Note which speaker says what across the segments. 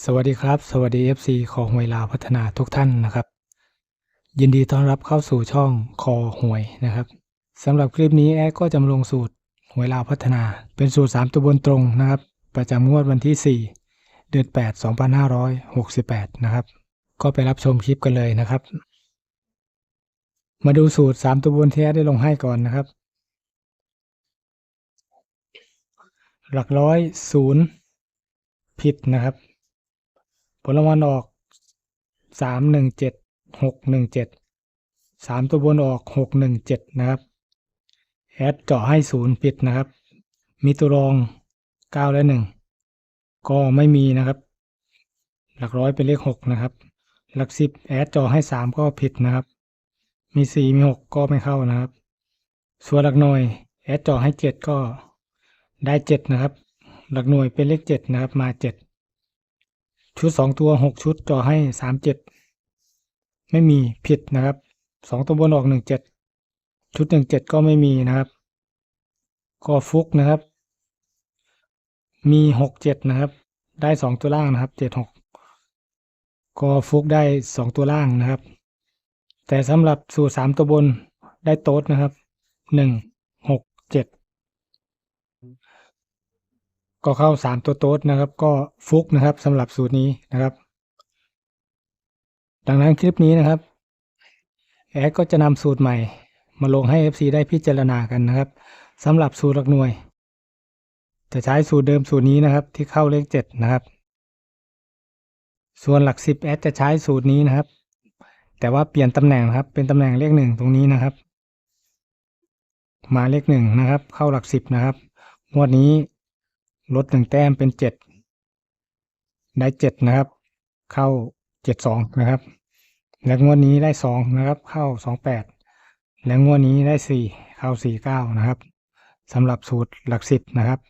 Speaker 1: สวัสดีครับ สวัสดี FC ของหวยลาวพัฒนาทุกท่านนะครับ ยินดีต้อนรับเข้าสู่ช่องคอหวยนะครับสำหรับคลิปนี้แอดก็จะมาลงสูตรหวยลาวพัฒนา เป็นสูตร 3 ตัวบนตรงนะครับ ประจำงวดวันที่ 4 เดือน 8 2568 นะครับ ก็ไปรับชมคลิปกันเลยนะครับ มาดูสูตร 3 ตัวบนที่แอดได้ลงให้ก่อนนะครับ หลักร้อยศูนย์ผิดนะครับ ผลรางวัลออกสามหนึ่งเจ็ดหกหนึ่งเจ็ดสามตัวบนออกหกหนึ่งเจ็ดนะครับ แอดเจาะให้ศูนย์ผิดนะครับ มีตัวรองเก้าและหนึ่งก็ไม่มีนะครับ หลักร้อยเป็นเลขหกนะครับ หลักสิบแอดเจาะให้สามก็ผิดนะครับ มีสี่มีหกก็ไม่เข้านะครับ ส่วนหลักหน่วยแอดเจาะให้เจ็ดก็ได้เจ็ดนะครับ หลักหน่วยเป็นเลขเจ็ดนะครับมาเจ็ด ชุดสองตัวหกชุดจ่อให้สามเจ็ดไม่มีผิดนะครับสองตัวบนออกหนึ่งเจ็ดชุดหนึ่งเจ็ดก็ไม่มีนะครับ ก็ฟุกนะครับ มีหกเจ็ดนะครับ ได้สองตัวล่างนะครับเจ็ดหกก็ฟุกได้สองตัวล่างนะครับ แต่สำหรับสูตรสามตัวบนได้โต๊ดนะครับหนึ่งหกเจ็ด ก็เข้าสามตัวโต๊ดนะครับ ก็ฟุกนะครับสำหรับสูตรนี้นะครับ ดังนั้นคลิปนี้นะครับแอดก็จะนำสูตรใหม่ มาลงให้ FC ได้พิจารณากันนะครับสำหรับสูตรหลักหน่วย จะใช้สูตรเดิมสูตรนี้นะครับ ที่เข้าเลขเจ็ดนะครับ ส่วนหลักสิบแอดจะใช้สูตรนี้นะครับ แต่ว่าเปลี่ยนตำแหน่งนะครับ เป็นตำแหน่งเลขหนึ่งตรงนี้นะครับ มาเลขหนึ่งนะครับ เข้าหลักสิบนะครับงวดนี้ ลดหนึ่งแต้มเป็นเจ็ดได้เจ็ดนะครับ เข้าเจ็ดสองนะครับ และงวดนี้ได้สองนะครับ เข้าสองแปดและงวดนี้ได้สี่เข้าสี่เก้านะครับสำหรับสูตรหลักสิบนะครับ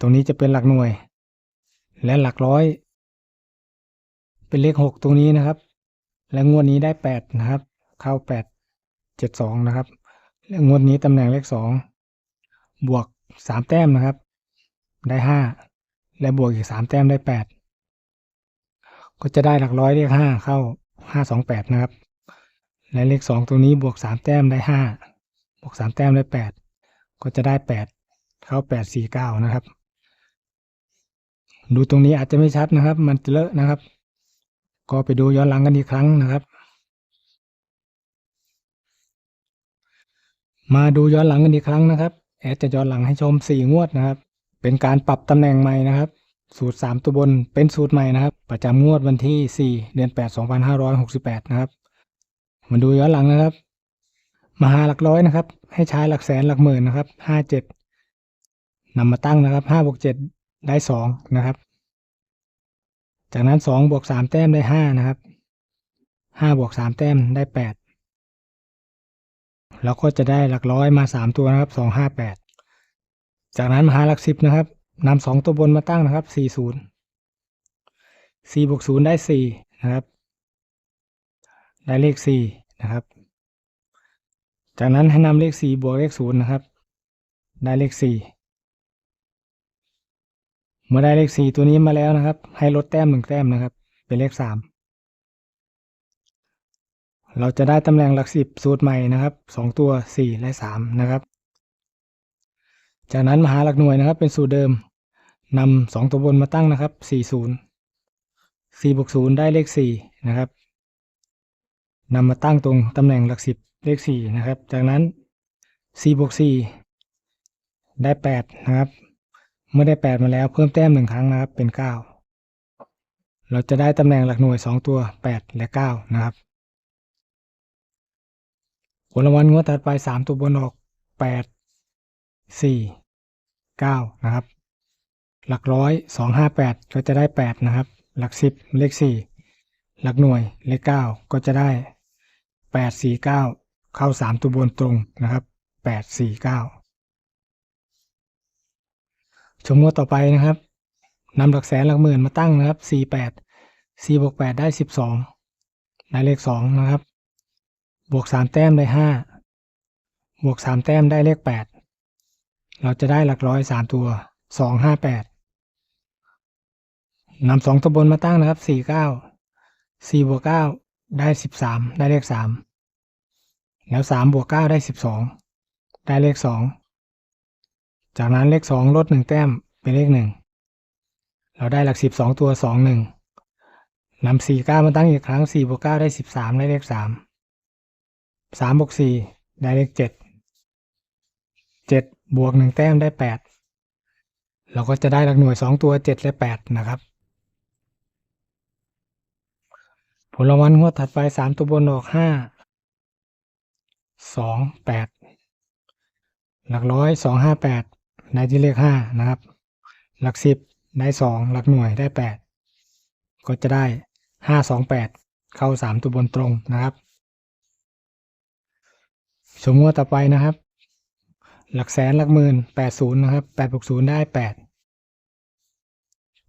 Speaker 1: ตรงนี้จะเป็นหลักหน่วย และหลักร้อย เป็นเลขหกตรงนี้นะครับ และงวดนี้ได้แปดนะครับ เข้าแปดเจ็ดสองนะครับ และงวดนี้ตำแหน่งเลขสองบวกสามแต้มนะครับ ได้ห้าและบวกอีกสามแต้มได้แปดก็จะได้หลักร้อยเลขห้าเข้าห้าสองแปดนะครับ และเลขสองตัวนี้บวกสามแต้มได้ห้าบวกสามแต้มได้แปดก็จะได้แปดเข้าแปดสี่เก้านะครับ ดูตรงนี้อาจจะไม่ชัดนะครับ มันจะเลอะนะครับ ก็ไปดูย้อนหลังกันอีกครั้งนะครับมาดูย้อนหลังกันอีกครั้งนะครับ แอดจะย้อนหลังให้ชมสี่งวดนะครับ เป็นการปรับตำแหน่งใหม่นะครับ สูตร 3 ตัวบนเป็นสูตรใหม่นะครับ ประจำงวดวันที่ 4 เดือน 8 2568 นะครับ มาดูย้อนหลังนะครับ มหาหลักร้อยนะครับ ให้ใช้หลักแสนหลักหมื่นนะครับ 57นำมาตั้งนะครับ5บวก7ได้ 2 นะครับ จากนั้น 2 บวก 3 แต้มได้ 5 นะครับ 5 บวก 3 แต้มได้ 8 แล้วก็จะได้หลักร้อยมา 3 ตัวนะครับ 258 จากนั้นมาหาหลักสิบนะครับนำสองตัวบนมาตั้งนะครับ40 4บวก0ได้4นะครับ ได้เลข4นะครับ จากนั้นให้นำเลข4บวกเลข0นย์นะครับ ได้เลข4เมื่อได้เลข4ตัวนี้มาแล้วนะครับ ให้ลดแต้มหนึ่งแต้มนะครับ เป็นเลข3เราจะได้ตำแหน่งหลักสิบสูตรใหม่นะครับ2ตัว4และ3นะครับ จากนั้นมาหาหลักหน่วยนะครับ เป็นสูตรเดิมนำสองตัวบนมาตั้งนะครับ40 4บวก0ได้เลข4นะครับนำมาตั้งตรงตำแหน่งหลักสิบเลข4นะครับ จากนั้น4บวก4ได้8นะครับ เมื่อได้8มาแล้วเพิ่มแต้มหนึ่งครั้งนะครับ เป็น9เราจะได้ตำแหน่งหลักหน่วย2ตัว8และ9นะครับผลรางวัลงวดถัดไป3ตัวบนออก8 4 9 นะครับ หลักร้อย 2 5 8 ก็จะได้ 8 นะครับ หลัก 10 เลข 4 หลักหน่วยเลข 9 ก็จะได้ 8 4 9 เข้า 3 ตัวบนตรงนะครับ 8 4 9 ชมงวดต่อไปนะครับนำหลักแสนหลักหมื่นมาตั้งนะครับ 48 4บวก8ได้ 12 ได้เลข 2 นะครับ บวก 3 แต้มได้ 5 บวก 3 แต้มได้เลข 8 เราจะได้หลักร้อย3ตัว2 5 8นำสองตัวบนมาตั้งนะครับสี่เก้าสี่บวกเก้าได้สิบสามได้เลขสามแล้วสามบวกเก้าได้สิบสองได้เลขสองจากนั้นเลขสองลดหนึ่งแต้มเป็นเลขหนึ่งเราได้หลักสิบสองตัวสองหนึ่งนำสี่เก้ามาตั้งอีกครั้งสี่บวกเก้าได้สิบสามได้เลขสามสามบวกสี่ได้เลขเจ็ดเจ็ด บวกหนึ่งแต้มได้แปดเราก็จะได้หลักหน่วยสองตัวเจ็ดและแปดนะครับ ผลรางวัลงวดถัดไปสามตัวบนออกห้าสองแปดหลักร้อยสองห้าแปดได้ที่เลขห้านะครับ หลักสิบได้สองหลักหน่วยได้แปดก็จะได้ห้าสองแปดเข้าสามตัวบนตรงนะครับ สมมติต่อไปนะครับ หลักแสนหลักหมื่นแปดศูนย์นะครับแปดบวกศูนย์ได้แปด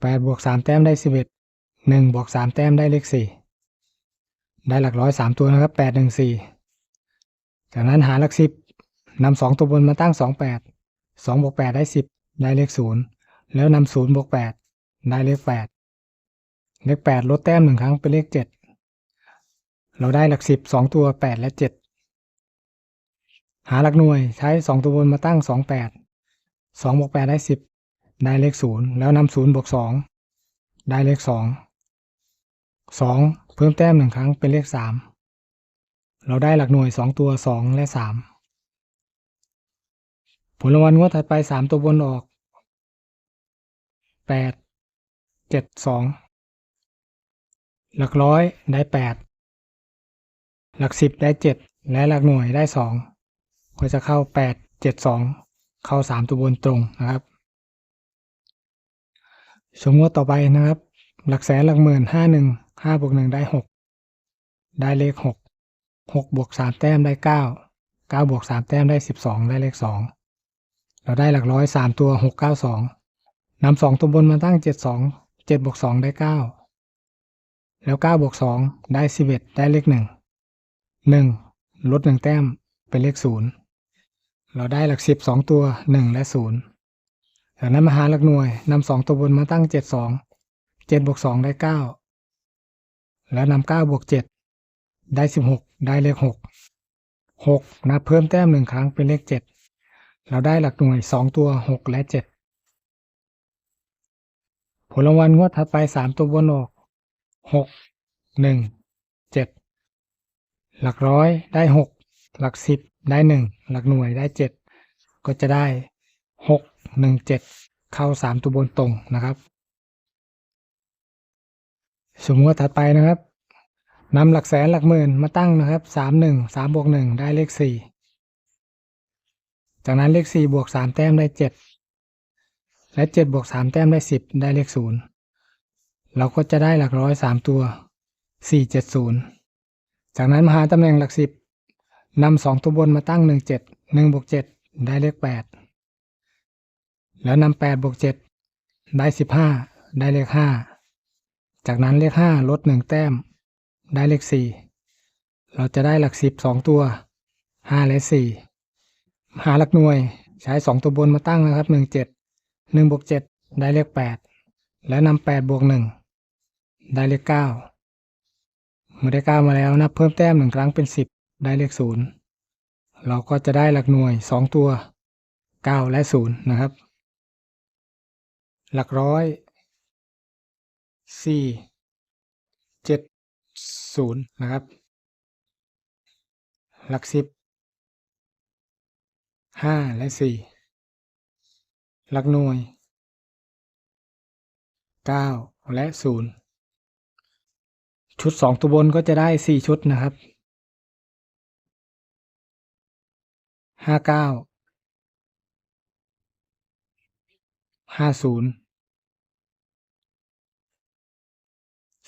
Speaker 1: แปดบวกสามแต้มได้สิบเอ็ดหนึ่งบวกสามแต้มได้เลขสี่ได้หลักร้อยสามตัวนะครับแปดหนึ่งสี่จากนั้นหาหลักสิบนำสองตัวบนมาตั้งสองแปดสองบวกแปดได้สิบได้เลขศูนย์แล้วนำศูนย์บวกแปดได้เลขแปดเลขแปดลดแต้มหนึ่งครั้งเป็นเลขเจ็ดเราได้หลักสิบสองตัวแปดและเจ็ด หาหลักหน่วยใช้สองตัวบนมาตั้งสองแปดสองบวกแปดได้สิบได้เลขศูนย์แล้วนำศูนย์บวกสองได้เลขสองสองเพิ่มแต้มหนึ่งครั้งเป็นเลขสามเราได้หลักหน่วยสองตัวสองและสามผลรางวัลงวดถัดไปสามตัวบนออกแปดเจ็ดสองหลักร้อยได้แปดหลักสิบได้เจ็ดและหลักหน่วยได้สอง ก็จะเข้าแปดเจ็ดสองเข้าสามตัวบนตรงนะครับสมมติต่อไปนะครับ หลักแสนหลักหมื่นห้าหนึ่งห้าบวกหนึ่งได้หกได้เลขหกหกบวกสามแต้มได้เก้าเก้าบวกสามแต้มได้สิบสองได้เลขสองเราได้หลักร้อยสามตัวหกเก้าสองนำสองตัวบนมาตั้งเจ็ดสองเจ็ดบวกสองได้เก้าแล้วเก้าบวกสองได้สิบเอ็ดได้เลขหนึ่งหนึ่งลดหนึ่งแต้มเป็นเลขศูนย์ เราได้หลักสิบสองตัวหนึ่งและศูนย์จากนั้นมาหาหลักหน่วยนำสองตัวบนมาตั้งเจ็ดสองเจ็ดบวกสองได้เก้าแล้วนำเก้าบวกเจ็ดได้สิบหกได้เลขหกหกนับเพิ่มแต้มหนึ่งครั้งเป็นเลขเจ็ดเราได้หลักหน่วยสองตัวหกและเจ็ดผลรางวัลงวดถัดไปสามตัวบนออกหกหนึ่งเจ็ดหลักร้อยได้หก หลักสิบได้หนึ่งหลักหน่วยได้เจ็ดก็จะได้หกหนึ่งเจ็ดเข้าสามตัวบนตรงนะครับสมมติถัดไปนะครับนำหลักแสนหลักหมื่นมาตั้งนะครับสามหนึ่งสามบวกหนึ่งได้เลขสี่จากนั้นเลขสี่บวกสามแต้มได้เจ็ดและเจ็ดบวกสามแต้มได้สิบได้เลขศูนย์เราก็จะได้หลักร้อยสามตัวสี่เจ็ดศูนย์จากนั้นมาหาตำแหน่งหลักสิบ นำสองตัวบนมาตั้งหนึ่งเจ็ดหนึ่งบวกเจ็ดได้เลขแปดแล้วนำแปดบวกเจ็ดได้สิบห้าได้เลขห้าจากนั้นเลขห้าลดหนึ่งแต้ม ได้เลขสี่เราจะได้หลักสิบสองตัวห้าและสี่หาหลักหน่วยใช้สองตัวบนมาตั้งนะครับหนึ่งเจ็ดหนึ่งบวกเจ็ดได้เลขแปดแล้วนำแปดบวกหนึ่งได้เลขเก้าเมื่อได้เก้ามาแล้วนับเพิ่มแต้มหนึ่งครั้งเป็นสิบ ได้เลขศูนย์เราก็จะได้หลักหน่วยสองตัวเก้าและศูนย์นะครับ หลักร้อยสี่เจ็ดศูนย์นะครับ หลักสิบห้าและสี่หลักหน่วยเก้าและศูนย์ชุดสองตัวบนก็จะได้สี่ชุดนะครับ ห้าเก้าห้าศูนย์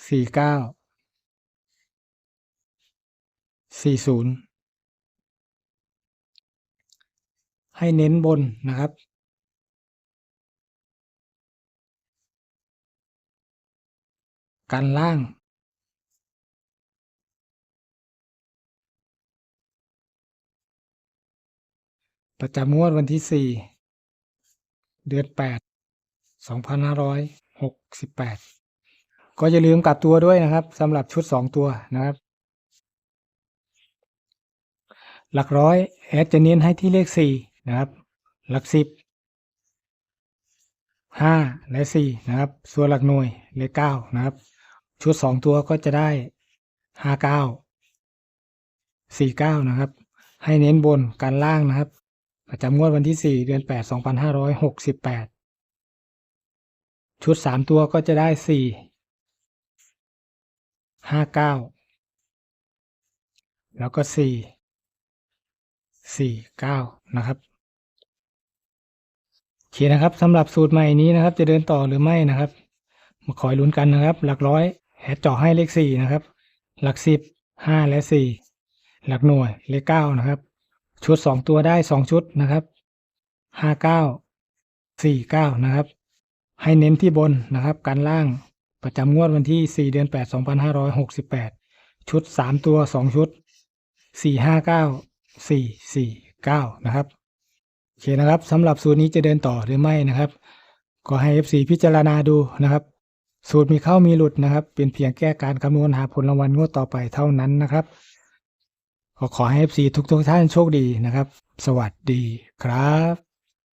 Speaker 1: สี่เก้าสี่ศูนย์ให้เน้นบนนะครับ กันล่าง ประจำงวดวันที่สี่เดือนแปดสองพันห้าร้อยหกสิบแปดก็อย่าลืมกลับตัวด้วยนะครับสำหรับชุดสองตัวนะครับ หลักร้อยแอดจะเน้นให้ที่เลขสี่นะครับ หลักสิบห้าและสี่นะครับ ส่วนหลักหน่วยเลขเก้านะครับ ชุดสองตัวก็จะได้ห้าเก้าสี่เก้านะครับให้เน้นบนการล่างนะครับ ประจำงวดวันที่สี่เดือนแปดสองพันห้าร้อยหกสิบแปดชุดสามตัวก็จะได้สี่ห้าเก้าแล้วก็สี่สี่เก้านะครับ โอเคนะครับสำหรับสูตรใหม่นี้นะครับ จะเดินต่อหรือไม่นะครับ มาคอยลุ้นกันนะครับ หลักร้อยแอดเจาะให้เลขสี่นะครับ หลักสิบห้าและสี่หลักหน่วยเลขเก้านะครับ ชุดสองตัวได้สองชุดนะครับห้าเก้าสี่เก้านะครับ ให้เน้นที่บนนะครับ การล่างประจำงวดวันที่สี่เดือนแปดสองพันห้าร้อยหกสิบแปดชุดสามตัวสองชุดสี่ห้าเก้าสี่สี่เก้านะครับโอเคนะครับสำหรับสูตรนี้จะเดินต่อหรือไม่นะครับ ก็ให้ FC พิจารณาดูนะครับ สูตรมีเข้ามีหลุดนะครับ เป็นเพียงแก้การคำนวณหาผลรางวัลงวดต่อไปเท่านั้นนะครับ ก็ขอให้ FC ทุกทุกๆท่านโชคดีนะครับ สวัสดีครับ